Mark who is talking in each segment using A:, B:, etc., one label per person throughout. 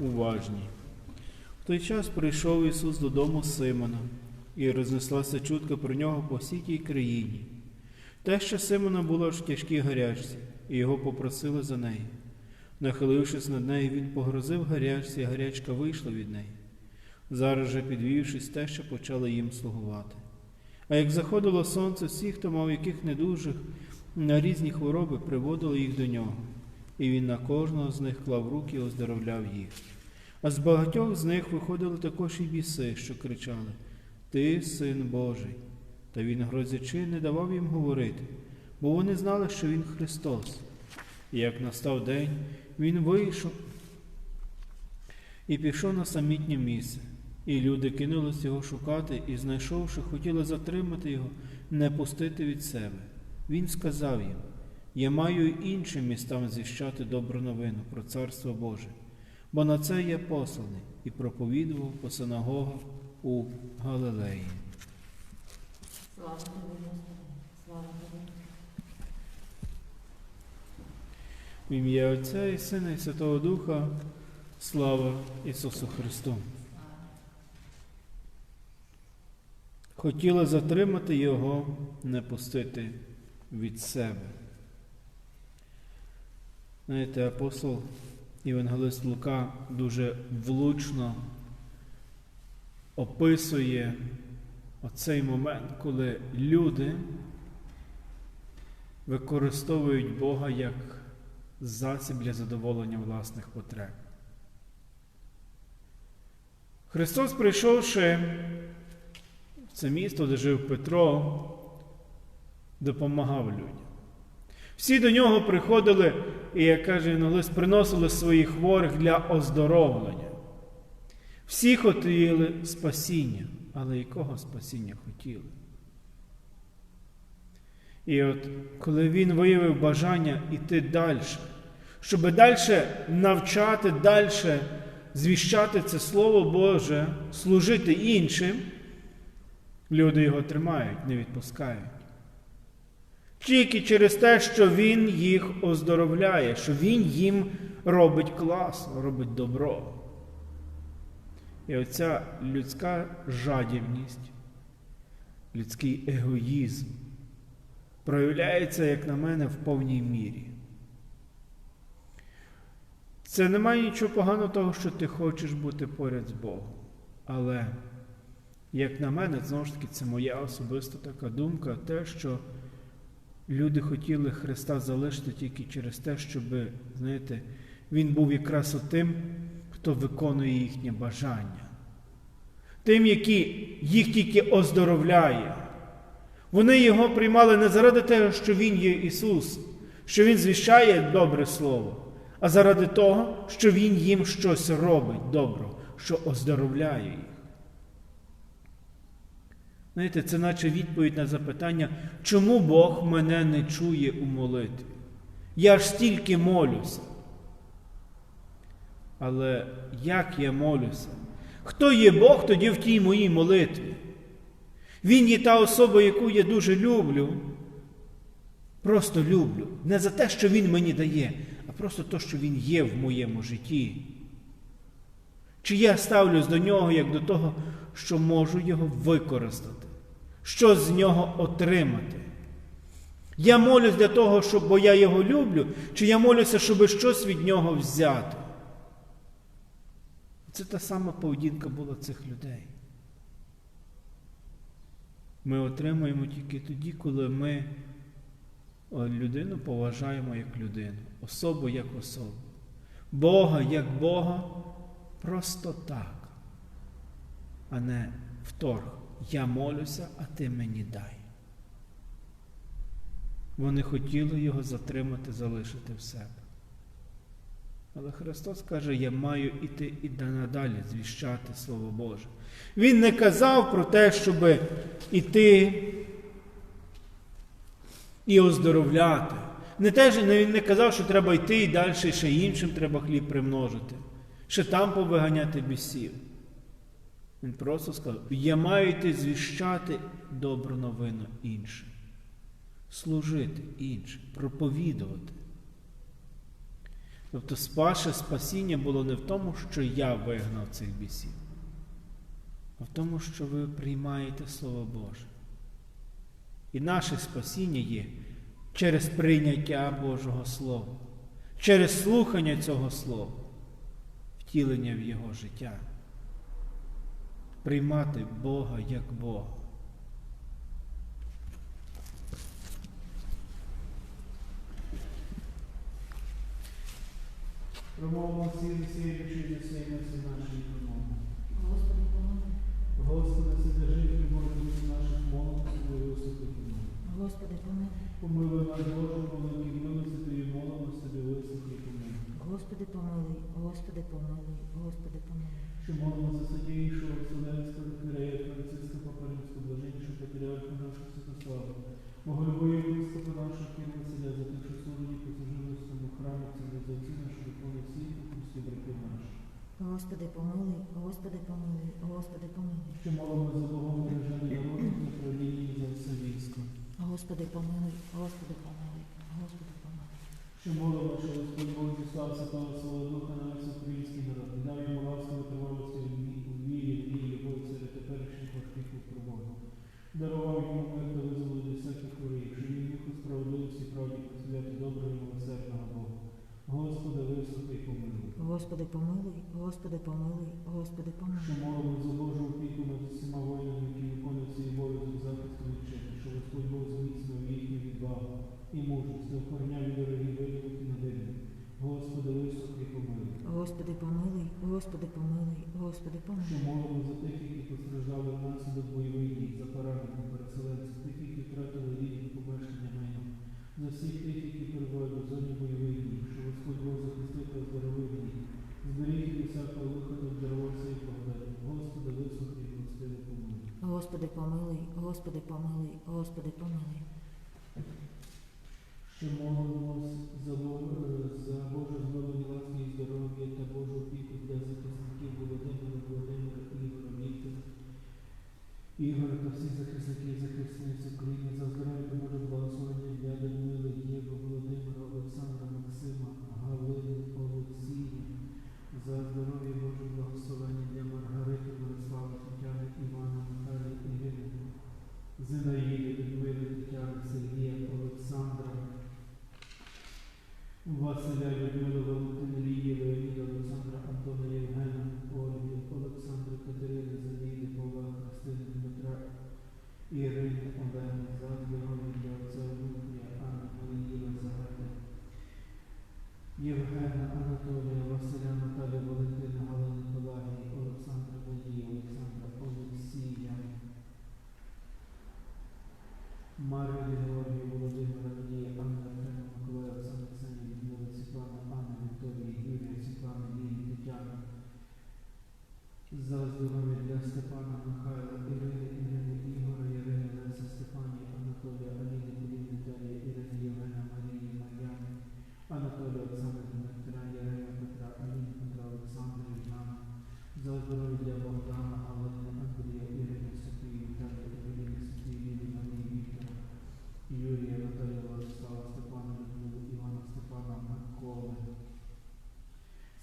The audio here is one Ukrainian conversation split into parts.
A: уважні. В той час прийшов Ісус додому Симона, і рознеслася чутка про нього по всій тій країні. Те, що Симона було ж в тяжкій гарячці, і його попросили за неї. Нахилившись над нею, він погрозив гарячці, і гарячка вийшла від неї. Зараз же, підвівшись, те, що почали їм слугувати. А як заходило сонце, всі, хто мав яких недужих на різні хвороби, приводили їх до нього, і він на кожного з них клав руки і оздоровляв їх. А з багатьох з них виходили також і біси, що кричали Ти син Божий. Та він, грозячи, не давав їм говорити, бо вони знали, що він Христос. І як настав день, він вийшов і пішов на самітнє місце. І люди кинулись його шукати, і, знайшовши, хотіли затримати його, не пустити від себе. Він сказав їм: Я маю й іншим містам звіщати добру новину про Царство Боже, бо на це я посланий і проповідував по синагогах у Галилеї. В ім'я Отця і Сина і Святого Духа, слава Ісусу Христу. Хотіли затримати Його, не пустити від себе. Знаєте, апостол Євангелист Лука дуже влучно описує оцей момент, коли люди використовують Бога як засіб для задоволення власних потреб. Христос, прийшовши в це місто, де жив Петро, допомагав людям. Всі до нього приходили, і, як каже Євангелист, приносили своїх хворих для оздоровлення. Всі хотіли спасіння, але якого спасіння хотіли? І от коли він виявив бажання йти далі, щоб далі навчати, далі звіщати це Слово Боже, служити іншим, люди його тримають, не відпускають. Тільки через те, що Він їх оздоровляє, що Він їм робить класно, робить добро. І оця людська жадібність, людський егоїзм проявляється, як на мене, в повній мірі. Це немає нічого поганого того, що ти хочеш бути поряд з Богом. Але, як на мене, знову ж таки, це моя особиста така думка, те, що люди хотіли Христа залишити тільки через те, щоб, знаєте, Він був якраз тим, хто виконує їхнє бажання. Тим, який їх тільки оздоровляє. Вони його приймали не заради того, що Він є Ісус, що Він звіщає добре Слово, а заради того, що Він їм щось робить добро, що оздоровляє їх. Знаєте, це наче відповідь на запитання, чому Бог мене не чує у молитві? Я ж стільки молюся. Але як я молюся? Хто є Бог тоді в тій моїй молитві? Він є та особа, яку я дуже люблю. Просто люблю. Не за те, що Він мені дає, а просто те, що Він є в моєму житті. Чи я ставлюсь до нього як до того, що можу його використати, що з нього отримати? Я молюсь для того, щоб, бо я його люблю, чи я молюся, щоб щось від нього взяти? Це та сама поведінка була цих людей. Ми отримуємо тільки тоді, коли ми людину поважаємо як людину, особу як особу, Бога як Бога просто так, а не вторг. Я молюся, а ти мені дай. Вони хотіли його затримати, залишити в себе. Але Христос каже, я маю іти і надалі звіщати Слово Боже. Він не казав про те, щоб іти і оздоровляти. Не теж він не казав, що треба йти і далі ще іншим треба хліб примножити, ще там повиганяти бісів. Він просто сказав, я маю йти звіщати добру новину іншим, служити іншим, проповідувати. Тобто ваше спасіння було не в тому, що я вигнав цих бісів, а в тому, що ви приймаєте Слово Боже. І наше спасіння є через прийняття Божого Слова, через слухання цього Слова, втілення в Його життя. Приймати Бога як Бога. Промовимо всі засіявши для своїми всі наші промови.
B: Господи, помилуй.
A: Господи, содержитель Божих наших мов, висоти помилуй.
B: Господи, помилуй.
A: Помилуй нас, Боже,
B: Господи, помилуй. Господи, помилуй.
A: Що молимо за святійшого Вселенського Кирея, Франциска Папаринського, блаженнішого патріарха нашого Святослава, Боголюбої єпископа нашого Києва Василя, за тих, що служені послужили це за отці наші духовні всіх у Христі братів наших.
B: Господи, помилуй. Господи, помилуй. Господи, помилуй.
A: Що молимо за Богом бережені народу, за правління і за все військо.
B: Господи, помилуй. Господи, помилуй. Господи, помилуй.
A: Що молимо, що Господь Бог дістав Святого Свого Духа на український народ, не дав йому ласку витривалості у вірі, в вірі, любові серед теперішніх важких випробувань. Дарував йому мир та визволив від всяких хворих, що він міг у справедливості правді посвяти доброго і милосердного Бога. Господи, вислухай помилуй.
B: Господи, помилуй. Господи, помилуй. Господи,
A: Що молимо помилуй.
B: Господи,
A: Що
B: помилуй.
A: молимо за тих, які постраждали внаслідок бойових дій, за поранених переселенців, тих, які втратили рідні помешкання майна, за всіх тих, які перебувають у зоні бойових дій, що Господь Бог захистив та здоровив їх, зберіг від усякого виходу здоров'я і благодаті. Господи, вислухай, Господи, помилуй.
B: Господи, помилуй. Господи, помилуй. Господи, помилуй.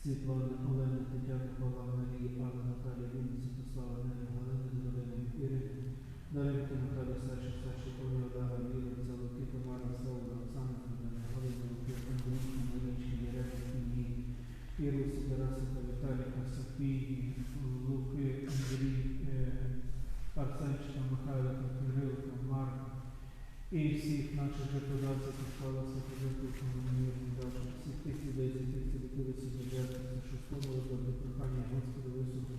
A: Світлани Олени Тетяни Павла Марії Анна Наталія Юрія Святослава Нелі Галини Галини Ірини Даринки Наталі Саші Саші Олі Олега Віри Залуки Тамара Саула Оксана Федорівна Галина Луки Андрійки Марічки Єреми Іллі Ірусі Тарасика Віталіка Софії Луки Андрій е, Арсенчика Михайлика Кирилка Марка. І всіх наших жертводавців підклалася пожертвувати мир далі, всіх тих людей, до прохання Господи висуху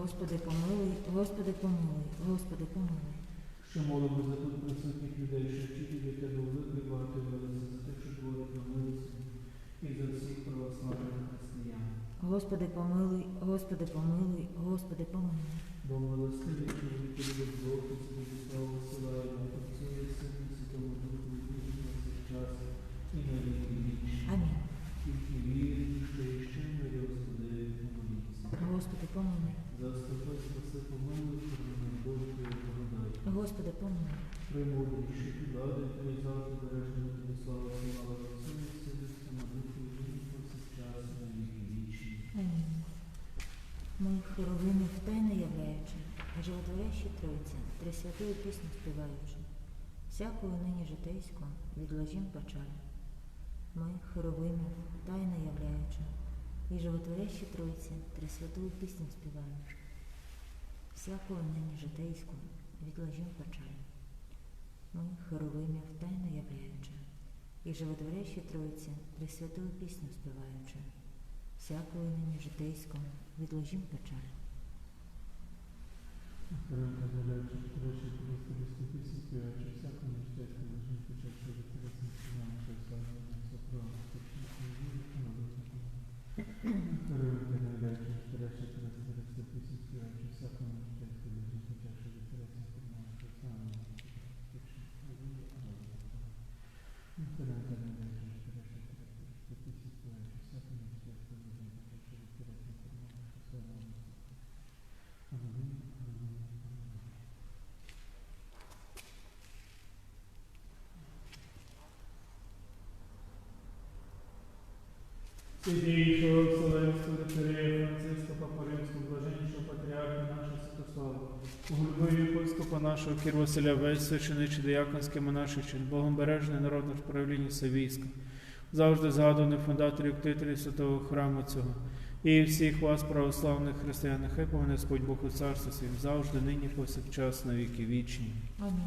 A: Господи помилуй.
B: Господи, помилуй. Господи, помилуй. Господи, помилуй.
A: Що молимо за тут присутніх людей, що вчителі від тебе великої багато велися, за те, що творять на милості, і за всіх православних християн.
B: Господи, помилуй. Господи, помилуй. Господи, помилуй.
A: Бо милостиві, що від Бог, і собі славу посилає і Сину, Святому Духу, і на час, і на віки
B: помилуй.
A: Заступи, спаси, помилуй, храни Боже, благодай.
B: Господи, помилуй.
A: Примову, що ти влади, твій завжди бережно тобі слава, слава, Сину, Сину, Сину, Духу, Духу, Сестра, віки вічні. Амінь.
B: Ми хоровини в тайне являючи, а животворящі Тройця, святої пісні співаючи, всякою нині житейську відложім печаль. Ми хоровини в тайне являючи, і животворящі Тройці, Тресвятую пісню співаючи, всякою нині житейську відложім печаль. Ми хоровими втайно являючи, і животворящі Тройці, Пресвятую пісню співаючи, всякою нині житейську відложім печаль.
A: Святійшого Вселенського Царя Франциска Папа Римського, блаженнішого патріарха нашого Святослава, голови єпископа нашого Кір Василя, весь священичий дияконський монашичин, Богом народ правління Савійська, завжди згадуваний фундаторів ктителів святого храму цього, і всіх вас, православних християн, нехай повне Господь Бог у царство своїм, завжди, нині, повсякчас, на віки вічні.
B: Амінь.